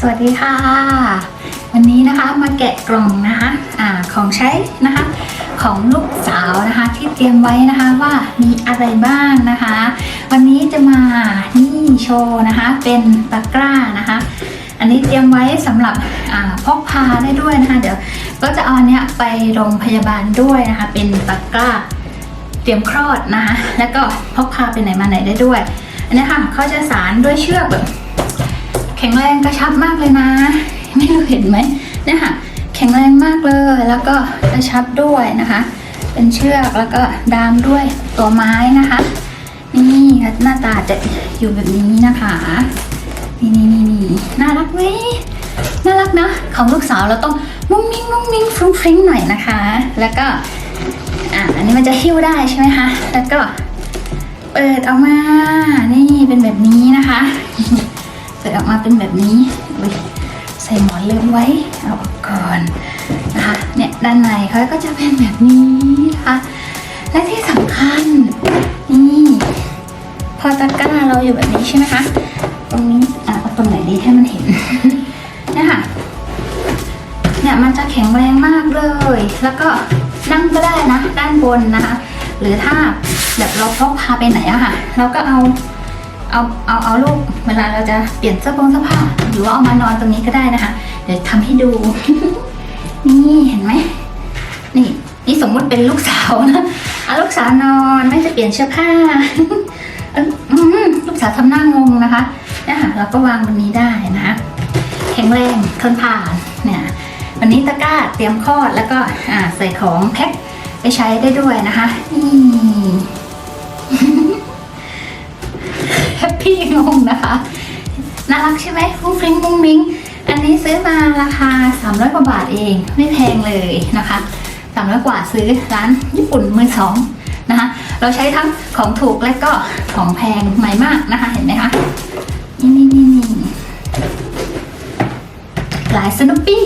สวัสดีค่ะ วันนี้นะคะมาแกะกล่องนะคะอาของใช้นะคะ ของลูกสาวนะคะที่เตรียมไว้นะคะว่ามีอะไรบ้างนะคะ วันนี้จะมานี่โชว์นะคะเป็นตะกร้านะคะ อันนี้เตรียมไว้สำหรับพกพาได้ด้วยนะคะเดี๋ยวก็จะเอาอันเนี้ยไปโรงพยาบาลด้วยนะคะ เป็นตะกร้าเตรียมคลอดนะคะแล้วก็พกพาไปไหนมาไหนได้ด้วยอันนี้ค่ะเขาจะสารด้วยเชือกแบบ แข็งแรงกระชับมากเลยนะ ไม่รู้เห็นไหมเนี่ยค่ะ แข็งแรงมากเลยแล้วก็กระชับด้วยนะคะ เป็นเชือกแล้วก็ดามด้วยตัวไม้นะคะ นี่หน้าตาจะอยู่แบบนี้นะคะ นี่นี่นี่นี่น่ารักไหมน่ารักนะของลูกสาวเราต้องมุ้งมิ้งมุ้งมิ้งฟรุ้งฟริ้งหน่อยนะคะ แล้วก็อะอันนี้มันจะหิ้วได้ใช่ไหมคะ แล้วก็เปิดออกมา นี่เป็นแบบนี้นะคะ เปิดออกมาเป็นแบบนี้ใส่หมอนเริ่มไว้เอาออกก่อนนะคะเนี่ยด้านในเขาก็จะเป็นแบบนี้นะคะและที่สำคัญนี่พอตะกร้าเราอยู่แบบนี้ใช่ไหมคะตรงนี้อะเอาตรงไหนดีให้มันเห็นเนี่ยค่ะเนี่ยมันจะแข็งแรงมากเลย แล้วก็นั่งก็ได้นะ ด้านบนนะคะ หรือถ้าแบบเราพกพาไปไหนอะค่ะ เราก็เอา เอาเอาเอาลูกเวลาเราจะเปลี่ยนเสื้อผงเสื้อผ้าหรือว่าเอามานอนตรงนี้ก็ได้นะคะ เดี๋ยวทำให้ดู นี่เห็นไหมนี่ นี่สมมุติเป็นลูกสาวนะเอาลูกสาวนอนไม่จะเปลี่ยนเสื้อผ้าลูกสาวทำหน้างงนะคะเนี่ยค่ะเราก็วางบนนี้ได้นะคะแข็งแรงทนผ่านเนี่ยวันนี้ตะกร้าเตรียมคลอดแล้วก็ใส่ของแพ็คไปใช้ได้ด้วยนะคะนี่ นะคะน่ารักใช่ไหมฟุ้งฟิ้งฟุ้งมิ้งอันนี้ซื้อมาราคา 300 กว่าบาทเอง ไม่แพงเลยนะคะ300กว่าซื้อร้านญี่ปุ่นมือสองนะคะ เราใช้ทั้งของถูกและก็ของแพงใหม่มากนะคะ เห็นไหมคะ นี่นี่นี่นี่ลายสนุปปี้